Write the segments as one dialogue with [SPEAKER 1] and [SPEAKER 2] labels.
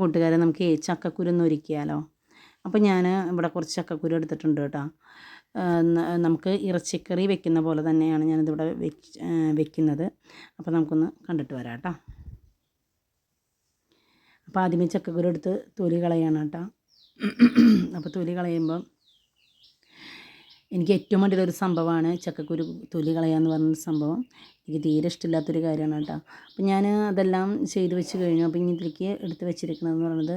[SPEAKER 1] കൂട്ടുകാരെ നമുക്ക് ചക്കക്കുരു ഒന്ന് ഒരുക്കിയാലോ? അപ്പോൾ ഞാൻ ഇവിടെ കുറച്ച് ചക്കക്കുരു എടുത്തിട്ടുണ്ട് കേട്ടോ. നമുക്ക് ഇറച്ചിക്കറി വെക്കുന്ന പോലെ തന്നെയാണ് ഞാനിതിവിടെ വെക്ക് വെക്കുന്നത്. അപ്പോൾ നമുക്കൊന്ന് കണ്ടിട്ട് വരാം കേട്ടോ. അപ്പോൾ ആദ്യമേ ചക്കക്കുരു എടുത്ത് തൊലി കളയണം കേട്ടോ. അപ്പോൾ തൊലി കളയുമ്പം എനിക്ക് ഏറ്റവും വേണ്ടിയൊരു സംഭവമാണ്. ചക്കക്കുരു തൊലി കളയാന്ന് പറഞ്ഞ സംഭവം. എനിക്ക് തീരെ ഇഷ്ടമില്ലാത്തൊരു കാര്യമാണ് കേട്ടോ. അപ്പം ഞാൻ അതെല്ലാം ചെയ്ത് വെച്ച് കഴിഞ്ഞു. അപ്പോൾ ഇനി ഇതിലേക്ക് എടുത്ത് വെച്ചിരിക്കുന്നതെന്ന് പറയുന്നത്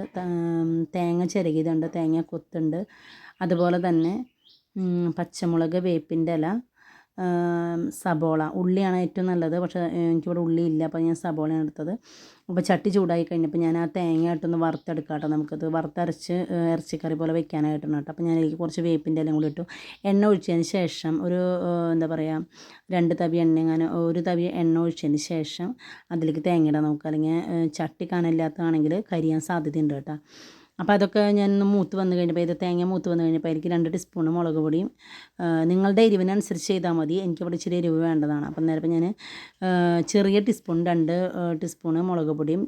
[SPEAKER 1] തേങ്ങ ചിരകിയതുണ്ട്. തേങ്ങ കൊത്തുണ്ട്. അതുപോലെ തന്നെ പച്ചമുളക് വേപ്പിന്റെ ഇല സബോള. ഉള്ളിയാണ് ഏറ്റവും നല്ലത്. പക്ഷേ എനിക്കിവിടെ ഉള്ളി ഇല്ല അപ്പോൾ ഞാൻ സബോളയാണ് എടുത്തത്. അപ്പോൾ ചട്ടി ചൂടായി കഴിഞ്ഞപ്പോൾ ഞാൻ ആ തേങ്ങ ഇട്ടൊന്ന് വറുത്തെടുക്കാം കേട്ടോ നമുക്കത്. വറുത്തരച്ച് ഇറച്ചിക്കറി പോലെ വെക്കാനായിട്ടാണ് കേട്ടോ. അപ്പോൾ ഞാൻ എനിക്ക് കുറച്ച് വേപ്പിന്റെ എല്ലാം കൂടി ഇട്ടു. എണ്ണ ഒഴിച്ചതിന് ശേഷം ഒരു എന്താ പറയുക രണ്ട് തവി എണ്ണ എങ്ങനെ ഒരു തവി എണ്ണ ഒഴിച്ചതിന് ശേഷം അതിലേക്ക് തേങ്ങ ഇടാം നമുക്ക് അല്ലെങ്കിൽ ചട്ടി കാണില്ലാത്തതാണെങ്കിൽ കരിയാൻ സാധ്യതയുണ്ട് കേട്ടോ. അപ്പോൾ അതൊക്കെ ഞാൻ മൂത്ത് വന്ന് കഴിഞ്ഞപ്പോൾ ഇത് തേങ്ങ മൂത്ത് വന്ന് കഴിഞ്ഞപ്പോൾ എനിക്ക് രണ്ട് ടീസ്പൂൺ മുളക് പൊടിയും നിങ്ങളുടെ എരിവിനനുസരിച്ച് ചെയ്താൽ മതി. എനിക്കിവിടെ ഇച്ചിരി എരിവ് വേണ്ടതാണ്. അപ്പം നേരപ്പം ഞാൻ ചെറിയ ടീസ്പൂൺ രണ്ട് ടീസ്പൂൺ മുളക് പൊടിയും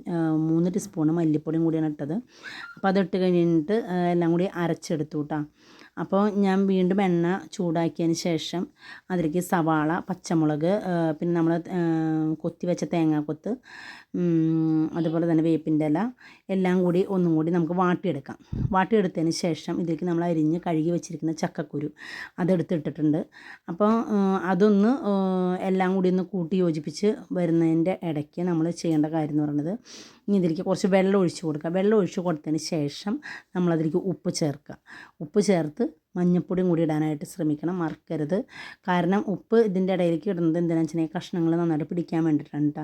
[SPEAKER 1] മൂന്ന് ടീസ്പൂൺ മല്ലിപ്പൊടിയും കൂടിയാണ് ഇട്ടത്. അപ്പോൾ അതിട്ട് കഴിഞ്ഞിട്ട് എല്ലാം കൂടി അരച്ചെടുത്തു കേട്ടോ അപ്പോൾ ഞാൻ വീണ്ടും എണ്ണ ചൂടാക്കിയതിന് ശേഷം അതിലേക്ക് സവാള പച്ചമുളക് പിന്നെ നമ്മൾ കൊത്തി വെച്ച തേങ്ങാക്കൊത്ത് അതുപോലെ തന്നെ വേപ്പിന്റെ ഇല എല്ലാം കൂടി ഒന്നും കൂടി നമുക്ക് വാട്ടിയെടുക്കാം. വാട്ടിയെടുത്തതിന് ശേഷം ഇതിലേക്ക് നമ്മൾ അരിഞ്ഞ് കഴുകി വെച്ചിരിക്കുന്ന ചക്കക്കുരു അതെടുത്തിട്ടിട്ടുണ്ട്. അപ്പോൾ അതൊന്ന് എല്ലാം കൂടി ഒന്ന് കൂട്ടി യോജിപ്പിച്ച് വരുന്നതിന്റെ ഇടയ്ക്ക് നമ്മൾ ചെയ്യേണ്ട കാര്യം എന്ന് പറയുന്നത് ഇനി ഇതിലേക്ക് കുറച്ച് വെള്ളം ഒഴിച്ച് കൊടുക്കുക. വെള്ളം ഒഴിച്ച് കൊടുത്തതിന് ശേഷം നമ്മളതിലേക്ക് ഉപ്പ് ചേർക്കുക. ഉപ്പ് ചേർത്ത് മഞ്ഞപ്പൊടിയും കൂടി ഇടാനായിട്ട് ശ്രമിക്കണം. മറക്കരുത്. കാരണം ഉപ്പ് ഇതിന്റെ ഇടയിലേക്ക് ഇടുന്നത് എന്തിനാണെന്ന് വെച്ചിട്ടുണ്ടെങ്കിൽ കഷ്ണങ്ങൾ നന്നായിട്ട് പിടിക്കാൻ വേണ്ടിയിട്ടാണ് കേട്ടോ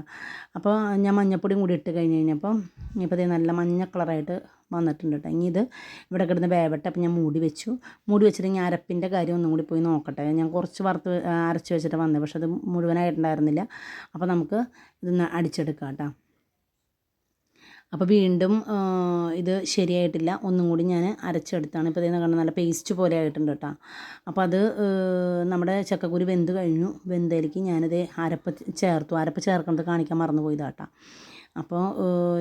[SPEAKER 1] അപ്പോൾ ഞാൻ മഞ്ഞപ്പൊടിയും കൂടി ഇട്ട് കഴിഞ്ഞ് കഴിഞ്ഞപ്പോൾ ഇപ്പോൾ ഇത് നല്ല മഞ്ഞ കളറായിട്ട് വന്നിട്ടുണ്ട് കേട്ടോ ഇനി ഇത് ഇവിടെ കിടന്ന് വേവട്ടെ. അപ്പോൾ ഞാൻ മൂടി വെച്ചു. മൂടി വെച്ചിട്ട് ഞാൻ അരപ്പിന്റെ കാര്യം ഒന്നും കൂടി പോയി നോക്കട്ടെ. ഞാൻ കുറച്ച് വറുത്ത് അരച്ച് വെച്ചിട്ട് വന്നത്. പക്ഷെ അത് മുഴുവനായിട്ടുണ്ടായിരുന്നില്ല. അപ്പോൾ നമുക്ക് ഇതൊന്ന് അടിച്ചെടുക്കാം കേട്ടോ അപ്പോൾ വീണ്ടും ഇത് ശരിയായിട്ടില്ല. ഒന്നും കൂടി ഞാൻ അരച്ചെടുത്താണ്. ഇപ്പോൾ ഇതിനെ കണ്ട നല്ല പേസ്റ്റ് പോലെ ആയിട്ടുണ്ട് കേട്ടോ അപ്പോൾ അത് നമ്മുടെ ചക്കക്കുരു വെന്ത് കഴിഞ്ഞു. വെന്തേലേക്ക് ഞാനത് അരപ്പ് ചേർത്തു. അരപ്പ് ചേർക്കുന്നത് കാണിക്കാൻ മറന്നു പോയതാ കേട്ടോ അപ്പോൾ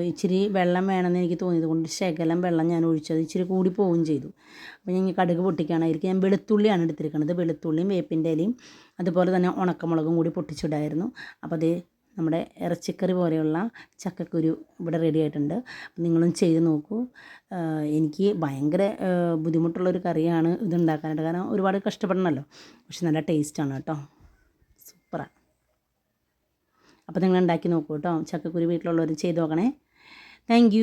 [SPEAKER 1] ഇച്ചിരി വെള്ളം വേണമെന്ന് എനിക്ക് തോന്നിയത് കൊണ്ട് ശകലം വെള്ളം ഞാൻ ഒഴിച്ചത് ഇച്ചിരി കൂടി പോവുകയും ചെയ്തു. അപ്പോൾ ഞാൻ കടുക് പൊട്ടിക്കാനായിരിക്കും ഞാൻ വെളുത്തുള്ളിയാണ് എടുത്തിരിക്കുന്നത്. വെളുത്തുള്ളിയും വേപ്പിന്റെ ഇലയും അതുപോലെ തന്നെ ഉണക്കമുളകും കൂടി പൊട്ടിച്ചിടായിരുന്നു. അപ്പോൾ അത് നമ്മുടെ ഇറച്ചിക്കറി പോലെയുള്ള ചക്കക്കുരു ഇവിടെ റെഡി ആയിട്ടുണ്ട്. നിങ്ങളും ചെയ്ത് നോക്കൂ. എനിക്ക് ഭയങ്കര ബുദ്ധിമുട്ടുള്ളൊരു കറിയാണ് ഇതുണ്ടാക്കാനായിട്ട് കാരണം ഒരുപാട് കഷ്ടപ്പെടണമല്ലോ. പക്ഷെ നല്ല ടേസ്റ്റാണ് കേട്ടോ. സൂപ്പറാണ് അപ്പോൾ നിങ്ങൾ ഉണ്ടാക്കി നോക്കൂ കേട്ടോ. ചക്കക്കുരു വീട്ടിലുള്ളവർ ചെയ്ത് നോക്കണേ. താങ്ക്